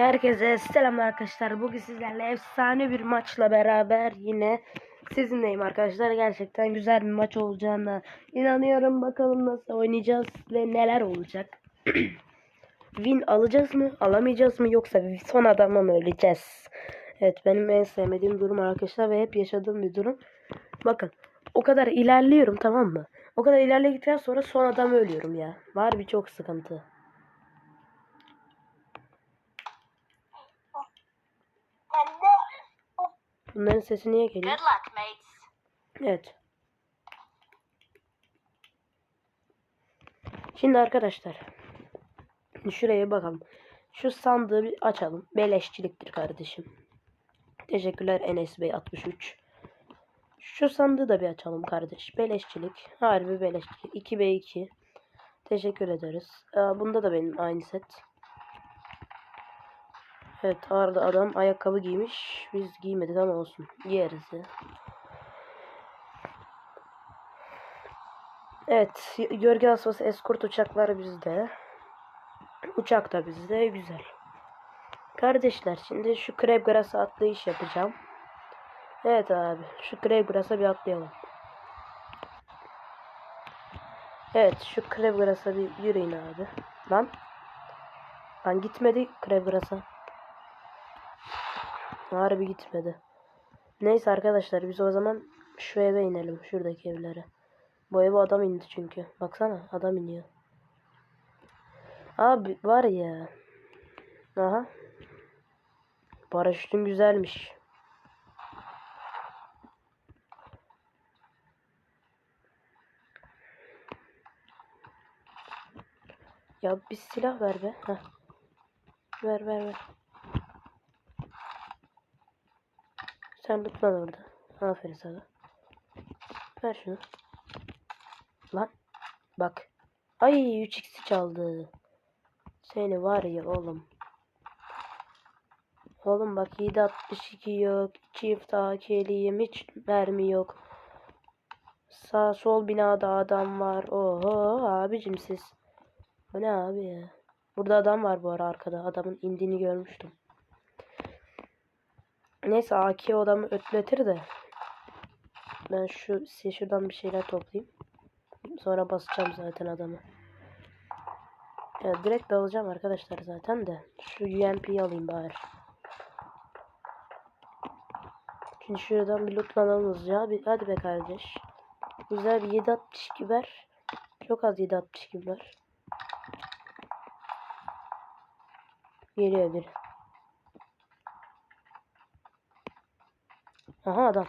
Herkese selam arkadaşlar. Bugün sizlerle efsane bir maçla beraber yine sizinleyim arkadaşlar. Gerçekten güzel bir maç olacağına inanıyorum. Bakalım nasıl oynayacağız ve neler olacak. Win alacağız mı, alamayacağız mı yoksa son adamla mı öleceğiz? Evet benim en sevmediğim durum arkadaşlar ve hep yaşadığım bir durum. Bakın o kadar ilerliyorum tamam mı? O kadar ilerledikten sonra son adam ölüyorum ya. Var bir çok sıkıntı. Bunların sesi niye geliyor? Good luck, mates. Evet. Şimdi arkadaşlar. Şuraya bakalım. Şu sandığı bir açalım. Beleşçiliktir kardeşim. Teşekkürler Enes Bey 63. Şu sandığı da bir açalım kardeş. Beleşçilik. Harbi beleşçilik. 2B2. Teşekkür ederiz. Bunda da benim aynı set. Evet arada adam ayakkabı giymiş. Biz giymedik ama olsun. Giyeriz ya. Evet, gölge asması eskort uçaklar bizde. Uçak da bizde, güzel. Kardeşler, şimdi şu Crabgrass'a atlayış yapacağım. Evet abi, şu Crabgrass'a bir atlayalım. Evet, şu Crabgrass'a bir yürüyün abi. Lan. Lan gitmedi Crabgrass'a. Harbi gitmedi. Neyse arkadaşlar, biz o zaman şu eve inelim, şuradaki evlere. Bu eve adam indi çünkü. Baksana adam iniyor. Abi var ya. Aha. Paraşütün güzelmiş. Ya bir silah ver be. Heh. Ver ver ver. Sen tut lan orada. Aferin sana. Ver şunu. Lan. Bak. Ay 3x'i çaldı. Seni var ya oğlum. Oğlum bak 762 yok. Çift AK'liyim. Hiç mermi yok. Sağ sol binada adam var. Oho abicim siz. Bu ne abi ya? Burada adam var bu ara arkada. Adamın indiğini görmüştüm. Neyse AK o adamı ötletir de. Ben şu şuradan bir şeyler toplayayım. Sonra basacağım zaten adamı. Ya direkt dalacağım arkadaşlar zaten de. Şu UMP'yi alayım bari. Şimdi şuradan bir lootlanalım hızlıca. Bir, hadi be kardeş. Güzel bir 7.62 ver. Çok az 7.62 ver. Geliyor biri. Aha adam.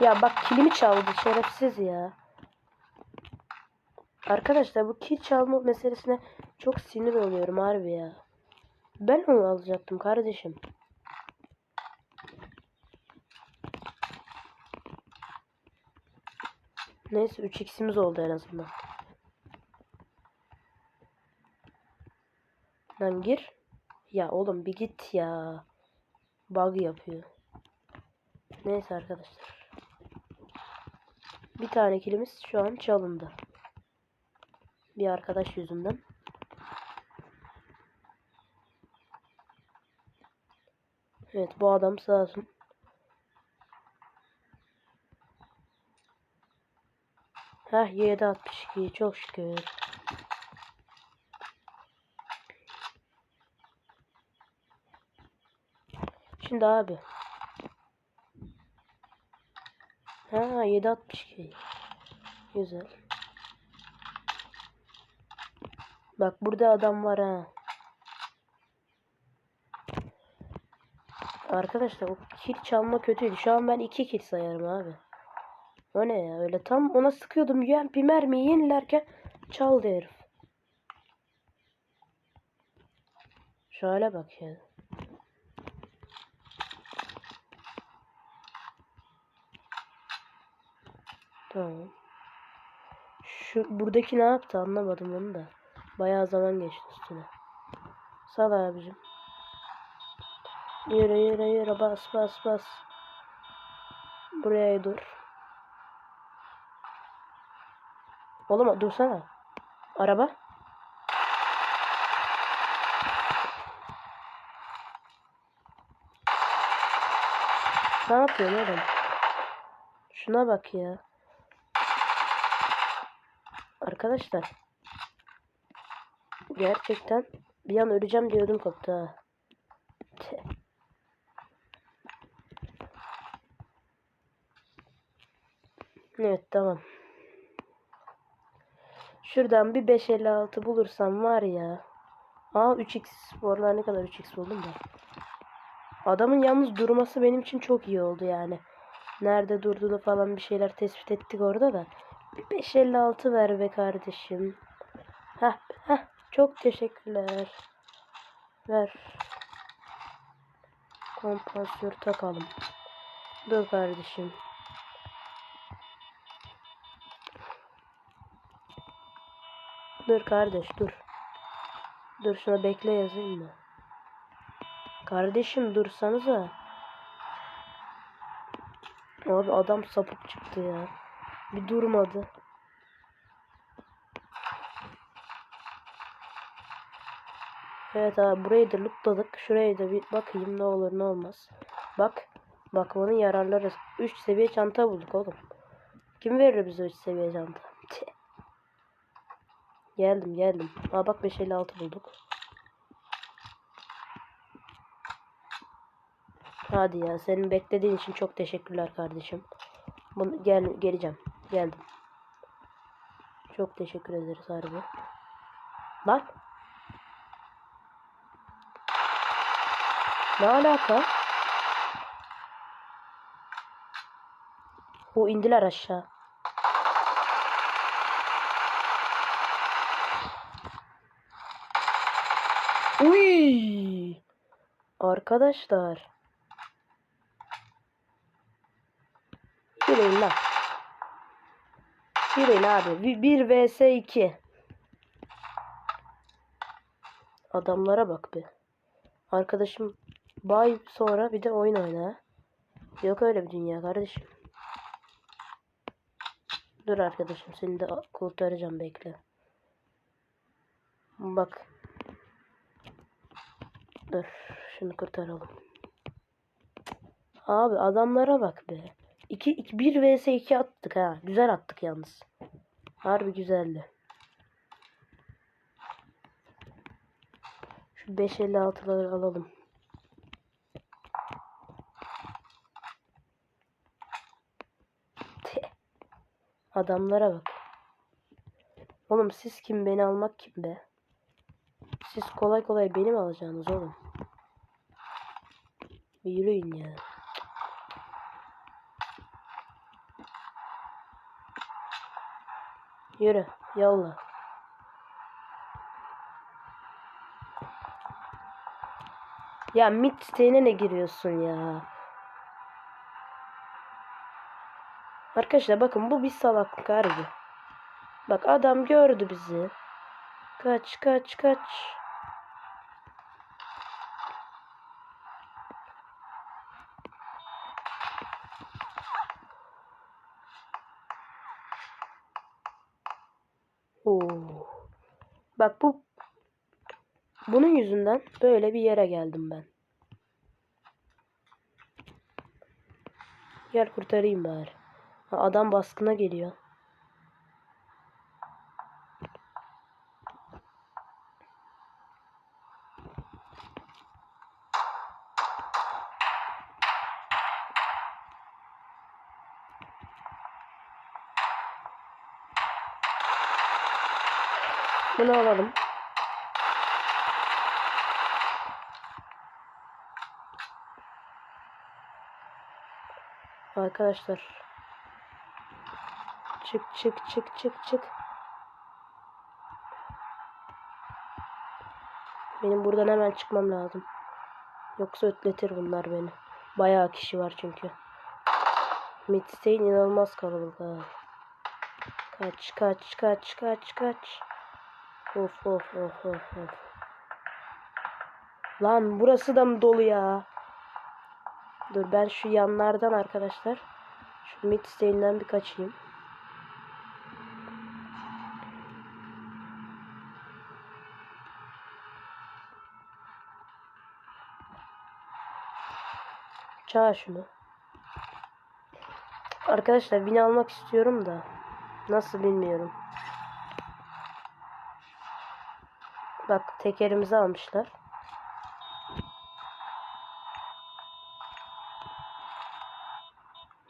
Ya bak kilimi çaldı şerefsiz ya. Arkadaşlar bu kil çalma meselesine çok sinir oluyorum harbi ya. Ben onu alacaktım kardeşim. Neyse 3x'imiz oldu en azından. Lan gir. Ya oğlum bir git ya. Bug yapıyor. Neyse arkadaşlar. Bir tane kilimiz şu an çalındı. Bir arkadaş yüzünden. Evet bu adam sağ olsun. Heh 762 çok şükür. Şimdi abi. Ha 762. Güzel. Bak burada adam var ha. Arkadaşlar o kill çalma kötüydü. Şu an ben 2 kill sayarım abi. O ne ya öyle tam ona sıkıyordum. UMP mermiyi yenilerken çaldı herif. Şöyle bak ya. Tamam. Şu buradaki ne yaptı anlamadım onu da. Bayağı zaman geçti üstüne. Sal abicim. Yürü yürü yürü bas bas bas. Buraya dur. Oğlum dursana. Araba. Ne yapıyorsun oğlum? Şuna bak ya. Arkadaşlar. Gerçekten bir an öleceğim diyordum koptu. Evet tamam. Şuradan bir 556 bulursam var ya. Aa 3x. Bu aralar ne kadar 3x buldum da. Adamın yalnız durması benim için çok iyi oldu yani. Nerede durduğunu falan bir şeyler tespit ettik orada da. Bir 556 ver be kardeşim. Heh, heh, çok teşekkürler. Ver. Kompansör takalım. Dur kardeşim. Dur kardeş dur. Dur şuna bekle yazayım mı? Kardeşim dursanıza. Abi adam sapık çıktı ya. Bir durmadı. Evet abi burayı da lootladık. Şuraya da bir bakayım ne olur ne olmaz. Bak. Bakmanın yararları. 3 seviye çanta bulduk oğlum. Kim verir bize 3 seviye çanta? Geldim geldim. Aa bak 556 bulduk. Hadi ya senin beklediğin için çok teşekkürler kardeşim. Bunu gel geleceğim. Geldim. Çok teşekkür ederiz harbi. Lan. Ne alaka? O indiler aşağı. Uy! Arkadaşlar. Yürüyün lan. Yürüyün abi. 1 vs 2. Adamlara bak be. Arkadaşım bay sonra bir de oyun oyna. Yok öyle bir dünya kardeşim. Dur arkadaşım seni de kurtaracağım bekle. Bak. Dur şunu kurtaralım. Abi adamlara bak be. 2 2 1 vs 2 attık ha. Güzel attık yalnız. Harbi güzeldi. Şu 556'ları alalım. Adamlara bak. Oğlum siz kim beni almak kim be? Siz kolay kolay beni mi alacaksınız oğlum? Bir yürüyün ya. Yürü, yolla. Ya mid siteğine ne giriyorsun ya? Arkadaşlar bakın bu bir salaklık harbi. Bak adam gördü bizi. Kaç kaç kaç. Oo. Bak bu bunun yüzünden böyle bir yere geldim ben. Gel kurtarayım bari. Adam baskına geliyor. Bunu alalım. Arkadaşlar. Çık çık çık çık çık. Benim buradan hemen çıkmam lazım. Yoksa ötletir bunlar beni. Bayağı kişi var çünkü. Midstein inanılmaz kalabalık. Kaç kaç kaç kaç kaç. Of of of of of. Lan burası da mı dolu ya? Dur ben şu yanlardan arkadaşlar. Şu mid siteyinden bir kaçayım. Çağır şunu. Arkadaşlar bin almak istiyorum da. Nasıl bilmiyorum. Bak tekerimizi almışlar.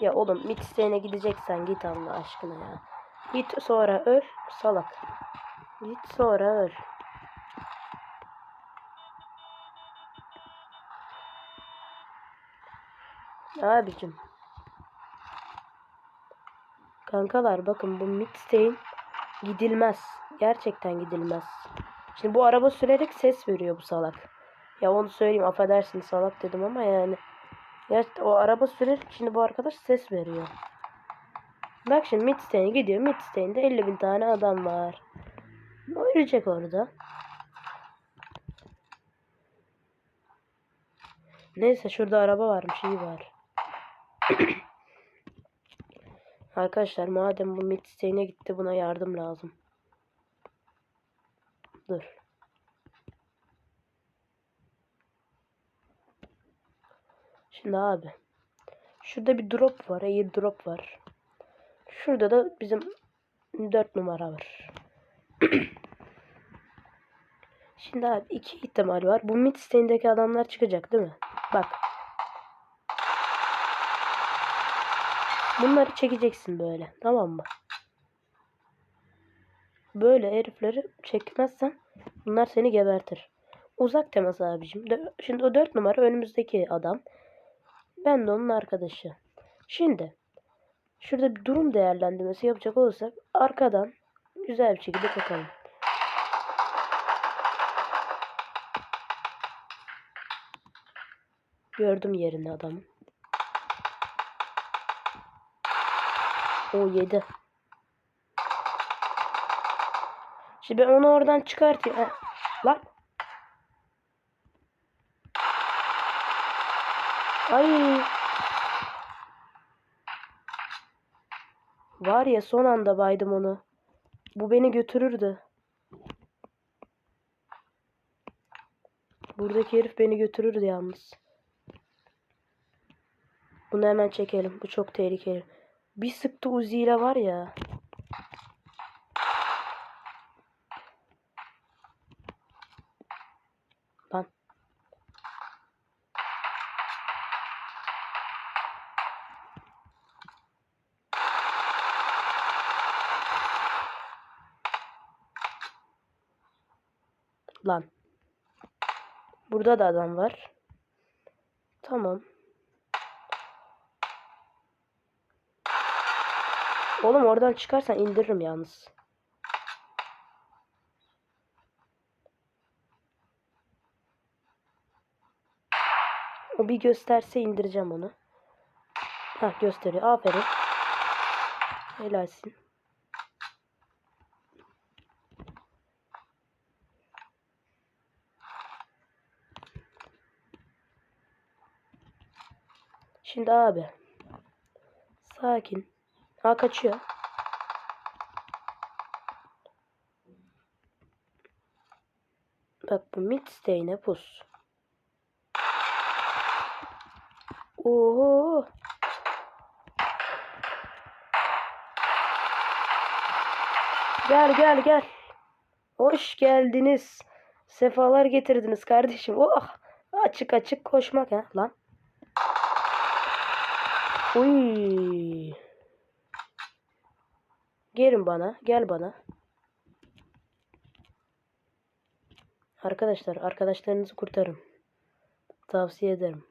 Ya oğlum mid isteğine gideceksen git Allah aşkına ya. Git sonra öl salak. Git sonra öl. Abicim. Kankalar bakın bu mixtape gidilmez. Gerçekten gidilmez. Şimdi bu araba sürerek ses veriyor bu salak. Ya onu söyleyeyim affedersin salak dedim ama yani. Ya o araba sürerek şimdi bu arkadaş ses veriyor. Bak şimdi Midstay'e gidiyor. Midstay'inde 50 bin tane adam var. O ölecek orada. Neyse şurada araba varmış iyi var. Arkadaşlar madem bu Midstay'ine gitti buna yardım lazım. Dur. Şimdi abi. Şurada bir drop var. Air drop var. Şurada da bizim 4 numara var. Şimdi abi iki ihtimal var. Bu mid stane'deki adamlar çıkacak değil mi? Bak. Bunları çekeceksin böyle. Tamam mı? Böyle herifleri çekmezsen bunlar seni gebertir. Uzak temas abicim. Şimdi o 4 numara önümüzdeki adam. Ben de onun arkadaşı. Şimdi şurada bir durum değerlendirmesi yapacak olursak arkadan güzel bir şekilde bakalım. Gördüm yerini adamın. O yedi. Şimdi ben onu oradan çıkartayım. Ha, Lan. Ay. Var ya son anda baydım onu. Bu beni götürürdü. Buradaki herif beni götürürdü yalnız. Bunu hemen çekelim. Bu çok tehlikeli. Bir sıktı Uzi ile var ya. Lan. Lan. Burada da adam var. Tamam. Oğlum oradan çıkarsan indiririm yalnız. O bir gösterse indireceğim onu. Ha gösteriyor. Aferin. Helalsin. Şimdi abi. Sakin. Ha kaçıyor. Bak bu mid stay'ine pus. Oo. Gel gel gel. Hoş geldiniz. Sefalar getirdiniz kardeşim. Oh. Açık açık koşmak ha lan. Uy. Gelin bana. Gel bana. Arkadaşlar arkadaşlarınızı kurtarın. Tavsiye ederim.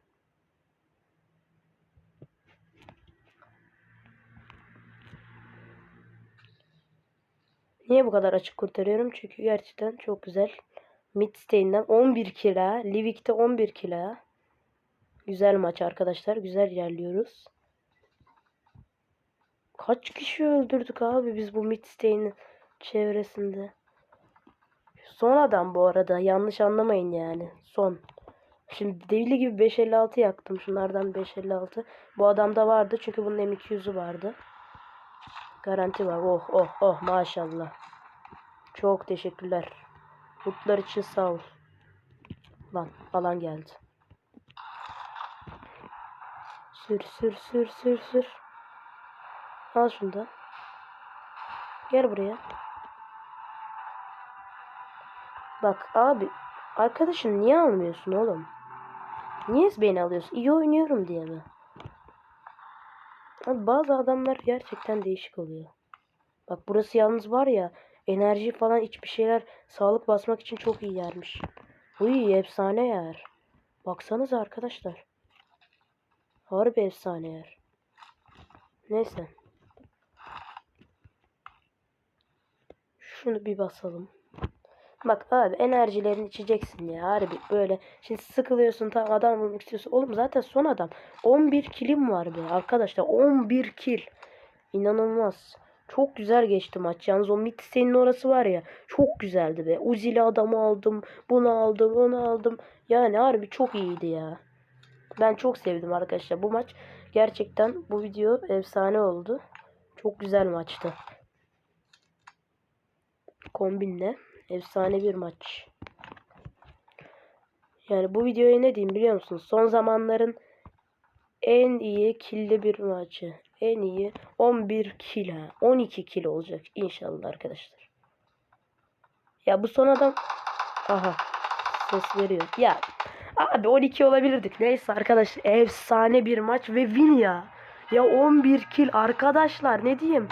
Niye bu kadar açık kurtarıyorum? Çünkü gerçekten çok güzel. Midstein'den 11 kila. Livik'te 11 kila. Güzel maç arkadaşlar. Güzel ilerliyoruz. Kaç kişi öldürdük abi biz bu Midstein'in çevresinde. Son adam bu arada. Yanlış anlamayın yani. Son. Şimdi deli gibi 556 yaktım. Şunlardan 556. Bu adamda vardı çünkü bunun M200'ü vardı. Garanti var. Oh oh oh maşallah. Çok teşekkürler. Mutlular için sağ ol. Lan alan geldi. Sür sür sür sür sür. Al şunu da. Gel buraya. Bak abi. Arkadaşın niye almıyorsun oğlum? Niye beni alıyorsun? İyi oynuyorum diye mi? Abi bazı adamlar gerçekten değişik oluyor. Bak burası yalnız var ya enerji falan hiçbir şeyler sağlık basmak için çok iyi yermiş. Uy efsane yer. Baksanıza arkadaşlar. Harbi efsane yer. Neyse. Şunu bir basalım. Bak abi enerjilerini içeceksin ya harbi böyle. Şimdi sıkılıyorsun tam adam vurmak istiyorsun. Oğlum zaten son adam. 11 kilim var be arkadaşlar. 11 kil. İnanılmaz. Çok güzel geçti maç. Yalnız o mid senin orası var ya. Çok güzeldi be. Uzili adamı aldım. Bunu aldım. Onu aldım. Yani harbi çok iyiydi ya. Ben çok sevdim arkadaşlar. Bu maç gerçekten bu video efsane oldu. Çok güzel maçtı. Kombinle efsane bir maç. Yani bu videoya ne diyeyim biliyor musunuz? Son zamanların en iyi killi bir maçı. En iyi 11 kill ha. 12 kill olacak inşallah arkadaşlar. Ya bu son adam aha ses veriyor. Ya abi 12 olabilirdik. Neyse arkadaşlar efsane bir maç ve win ya. Ya 11 kill arkadaşlar ne diyeyim?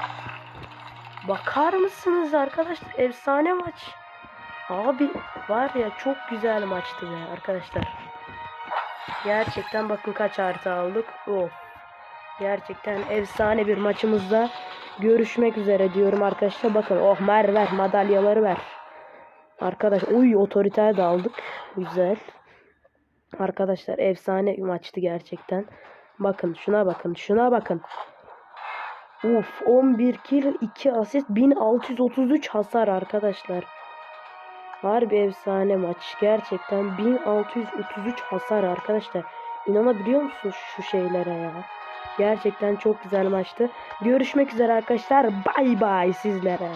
Bakar mısınız arkadaşlar? Efsane maç. Abi var ya çok güzel maçtı be arkadaşlar. Gerçekten bakın kaç artı aldık. Of. Gerçekten efsane bir maçımızda görüşmek üzere diyorum arkadaşlar. Bakın oh mer ver madalyaları ver. Arkadaş uy otoriter de aldık. Güzel. Arkadaşlar efsane maçtı gerçekten. Bakın şuna bakın şuna bakın. Uf 11 kill 2 asist 1633 hasar arkadaşlar. Harbi efsane maç. Gerçekten 1633 hasar arkadaşlar. İnanabiliyor musunuz şu şeylere ya? Gerçekten çok güzel maçtı. Görüşmek üzere arkadaşlar. Bay bay sizlere.